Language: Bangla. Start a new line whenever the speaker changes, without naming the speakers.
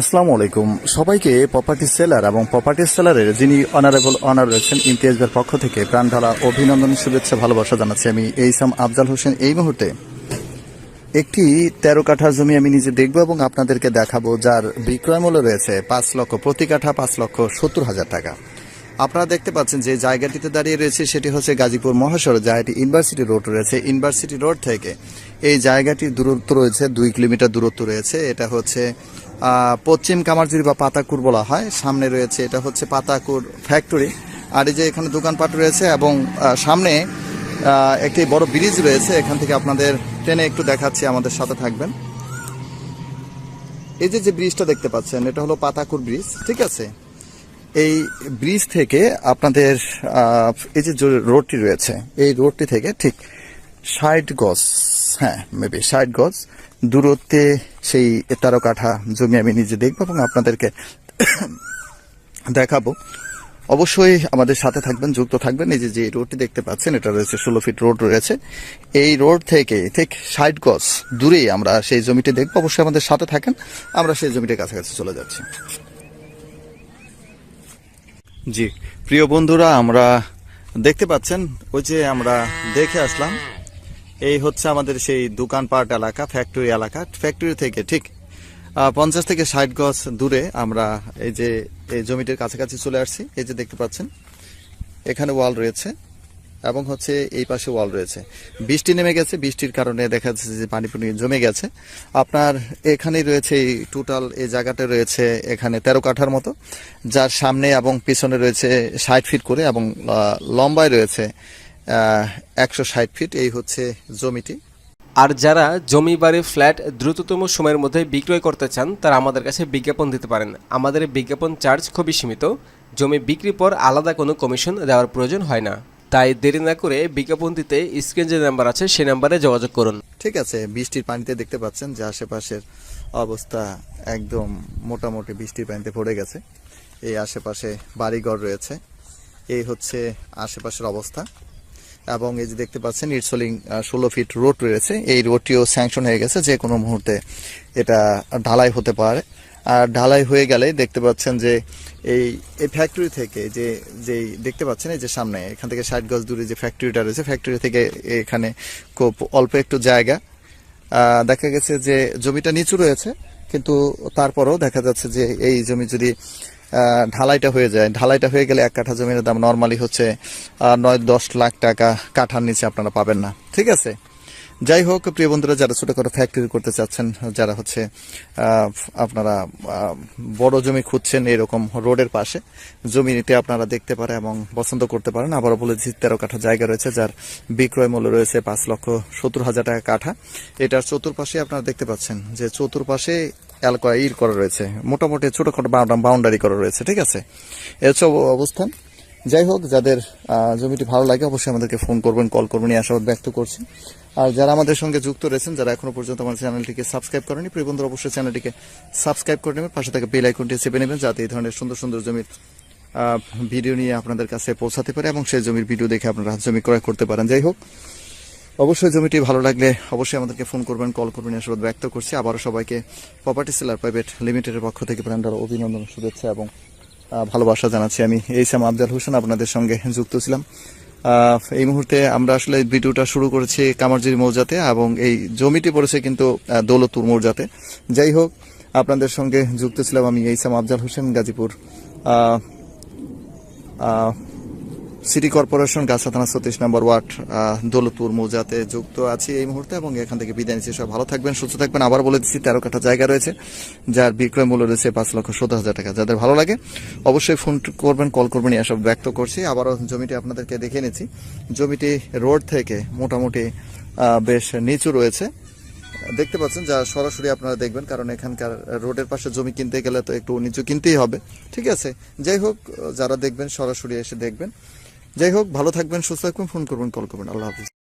আসসালামু আলাইকুম। সবাইকে প্রপার্টি সেলার এবং প্রপার্টি সেলারের যিনি অনারেবল অনার রয়েছেন ইমতিয়াজের পক্ষ থেকে প্রাণ ঢালা অভিনন্দন, শুভেচ্ছা, ভালোবাসা জানাচ্ছি আমি এইসাম আফজাল হোসেন। এই মুহূর্তে একটি তেরো কাঠার জমি আমি নিজে দেখব এবং আপনাদেরকে দেখাবো, যার বিক্রয় মূল্য রয়েছে পাঁচ লক্ষ প্রতি কাঠা পাঁচ লক্ষ সত্তর হাজার টাকা। আপনারা দেখতে পাচ্ছেন যে জায়গাটিতে দাঁড়িয়ে রয়েছে সেটি হচ্ছে গাজীপুর মহাসড়ক জায়গাটি ইউনিভার্সিটি রোড রয়েছে। ইউনিভার্সিটি রোড থেকে এই জায়গাটির দূরত্ব রয়েছে, দুই কিলোমিটার দূরত্ব রয়েছে। এটা হচ্ছে পশ্চিম কামারজুরি বা পাতাকুর বলা হয়। সামনে রয়েছে, এটা হচ্ছে পাতাকুর ফ্যাক্টরি আর এই যে এখানে দোকানপাট রয়েছে এবং সামনে একটি বড় ব্রিজ রয়েছে। এখান থেকে আপনাদের ট্রেনে একটু দেখাচ্ছি, আমাদের সাথে থাকবেন। এই যে যে ব্রিজটা দেখতে পাচ্ছেন, এটা হলো পাতাকুর ব্রিজ ঠিক আছে? এই ব্রিজ থেকে আপনাদের এই যে রোডটি রয়েছে, এই রোডটি থেকে ঠিক ষাট গজ হ্যাঁ মেবি ষাট গজ দূরত্বে সেই তেরো কাঠা জমি আমি নিজে দেখব এবং আপনাদেরকে দেখাবো। অবশ্যই আমাদের সাথে থাকবেন, যুক্ত থাকবেন। এই যে যে রোডটি দেখতে পাচ্ছেন, এটা রয়েছে ষোলো ফিট রোড রয়েছে। এই রোড থেকে ঠিক ষাট গজ দূরেই আমরা সেই জমিটি দেখব। অবশ্যই আমাদের সাথে থাকেন, আমরা সেই জমিটির কাছাকাছি চলে যাচ্ছি। জি, প্রিয় বন্ধুরা, আমরা দেখতে পাচ্ছেন, ওই যে আমরা দেখে আসলাম এই হচ্ছে আমাদের সেই দোকানপাট এলাকা ফ্যাক্টরি এলাকা। ফ্যাক্টরি থেকে ঠিক পঞ্চাশ থেকে ষাট গজ দূরে আমরা এই যে, এই জমিটির কাছাকাছি চলে আসছি। এই যে দেখতে পাচ্ছেন, এখানে ওয়াল রয়েছে এবং হচ্ছে এই পাশে ওয়াল রয়েছে। বৃষ্টি নেমে গেছে, বৃষ্টির কারণে দেখা যাচ্ছে যে পানি পুনি জমে গেছে। আপনার এখানেই রয়েছে এই টোটাল এই জায়গাটা রয়েছে এখানে তেরো কাঠার মতো, যার সামনে এবং পিছনে রয়েছে ষাট ফিট করে এবং লম্বায় রয়েছে একশো ষাট ফিট এই হচ্ছে জমিটি।
আর যারা জমি বাড়ি ফ্ল্যাট দ্রুততম সময়ের মধ্যে বিক্রয় করতে চান তারা আমাদের কাছে বিজ্ঞাপন দিতে পারেন। আমাদের বিজ্ঞাপন চার্জ খুবই সীমিত। জমি বিক্রির পর আলাদা কোনো কমিশন দেওয়ার প্রয়োজন হয় না। তাই দেরি না করে বিজ্ঞাপন দিতে স্ক্রিন যে নাম্বার আছে সেই নাম্বারে যোগাযোগ করুন।
ঠিক আছে বৃষ্টির পানিতে দেখতে পাচ্ছেন যে আশেপাশের অবস্থা একদম মোটামুটি বৃষ্টির পানিতে পড়ে গেছে। এই আশেপাশে বাড়িঘর রয়েছে। এই হচ্ছে আশেপাশের অবস্থা। এবং এই যে দেখতে পাচ্ছেন ইটসলিং ষোলো ফিট রোড রয়েছে। এই রোডটিও স্যাংশন হয়ে গেছে, যে কোনো মুহূর্তে এটা ঢালাই হতে পারে। আর ঢালাই হয়ে গেলে দেখতে পাচ্ছেন যে এই এই ফ্যাক্টরি থেকে যে যেই দেখতে পাচ্ছেন, এই যে সামনে, এখান থেকে ষাট গজ দূরে যে ফ্যাক্টরিটা রয়েছে ফ্যাক্টরি থেকে এখানে খুব অল্প একটু জায়গা। দেখা গেছে যে জমিটা নিচু রয়েছে, কিন্তু তারপরেও দেখা যাচ্ছে যে এই জমি যদি ঢালাইটা হয়ে যায়। ঢালাইটা হয়ে গেলে এক কাঠা জমির দাম নর্মালি হচ্ছে নয় দশ লাখ টাকা কাঠার নিচে আপনারা পাবেন না। ঠিক আছে? যাই হোক প্রিয় বন্ধুরা, যারা ছোটখাটো ফ্যাক্টরি করতে চাচ্ছেন, যারা হচ্ছে আপনারা বড় জমি খুঁজছেন এরকম রোডের পাশে জমি নিতে আপনারা দেখতে পারেন এবং পছন্দ করতে পারেন। আবারও বলে দিচ্ছি, তেরো কাঠা জায়গা রয়েছে, যার বিক্রয় মূল্য রয়েছে পাঁচ লক্ষ সত্তর হাজার টাকা কাঠা। এটার চতুর্পাশে আপনারা দেখতে পাচ্ছেন যে চতুর্পাশে এলাকা ইর করা রয়েছে, মোটামুটি ছোটখাটো বাউন্ডারি করা রয়েছে, ঠিক আছে? হচ্ছে অবস্থান যাই হোক, যাদের জমিটি ভালো লাগে, অবশ্যই আমাদেরকে ফোন করবেন, কল করবেন, এই আশাবাদ ব্যক্ত করছি। আর যারা আমাদের সঙ্গে যুক্ত রয়েছেন, যারা এখনও পর্যন্ত আমার চ্যানেলটিকে সাবস্ক্রাইব করেনি প্রিয় বন্ধুরা, অবশ্যই চ্যানেলটিকে সাবস্ক্রাইব করে নেবেন, পাশে থেকে বেল আইকনটি চেপে নেবেন, যাতে এই ধরনের সুন্দর সুন্দর জমির ভিডিও নিয়ে আপনাদের কাছে পৌঁছাতে পারে এবং সেই জমির ভিডিও দেখে আপনারা জমি ক্রয় করতে পারেন। যাই হোক, অবশ্যই জমিটি ভালো লাগলে অবশ্যই আমাদেরকে ফোন করবেন, কল করবেন, এই আশাবাদ ব্যক্ত করছি। আবারও সবাইকে প্রপার্টি সেলার প্রাইভেট লিমিটেডের পক্ষ থেকে প্রাণার অভিনন্দন শুভেচ্ছা এবং ভালোবাসা জানাচ্ছি আমি। এইসাম আফজাল হোসেন, আপনাদের সঙ্গে যুক্ত ছিলাম। এই মুহূর্তে আমরা আসলে ভিডিওটা শুরু করেছি কামারজির মৌজাতে এবং এই জমিটি পড়েছে কিন্তু দৌলতপুর মৌজাতে। যাই হোক, আপনাদের সঙ্গে যুক্ত ছিলাম আমি এইসাম আফজাল হোসেন, গাজীপুর। সিটি কর্পোরেশন গাছা থানা সতীশ নম্বর ওয়ার্ড দৌলতপুর মৌজাতে যুক্ত আছি এই মুহূর্তে এবং এখান থেকে বিদায় নিচ্ছি। সব ভালো থাকবেন, সুস্থ থাকবেন। আবার বলে দিচ্ছি, তেরো কাঠা জায়গা রয়েছে, যার বিক্রয় মূল্য রয়েছে পাঁচ লক্ষ সত্তর হাজার টাকা। যাদের ভালো লাগে, অবশ্যই ফোন করবেন, কল করবেন এসব ব্যক্ত করছি। আবারও জমিটি আপনাদেরকে দেখে নিচ্ছি। জমিটি রোড থেকে মোটামুটি বেশ নিচু রয়েছে। দেখতে পাচ্ছেন, যা সরাসরি আপনারা দেখবেন, কারণ এখানকার রোডের পাশে জমি কিনতে গেলে তো একটু নিচু কিনতেই হবে। ঠিক আছে? যাই হোক, যারা দেখবেন, সরাসরি এসে দেখবেন। যাই হোক ভালো থাকবেন সুস্থ থাকবেন ফোন করবেন কল করবেন। আল্লাহ হাফিজ।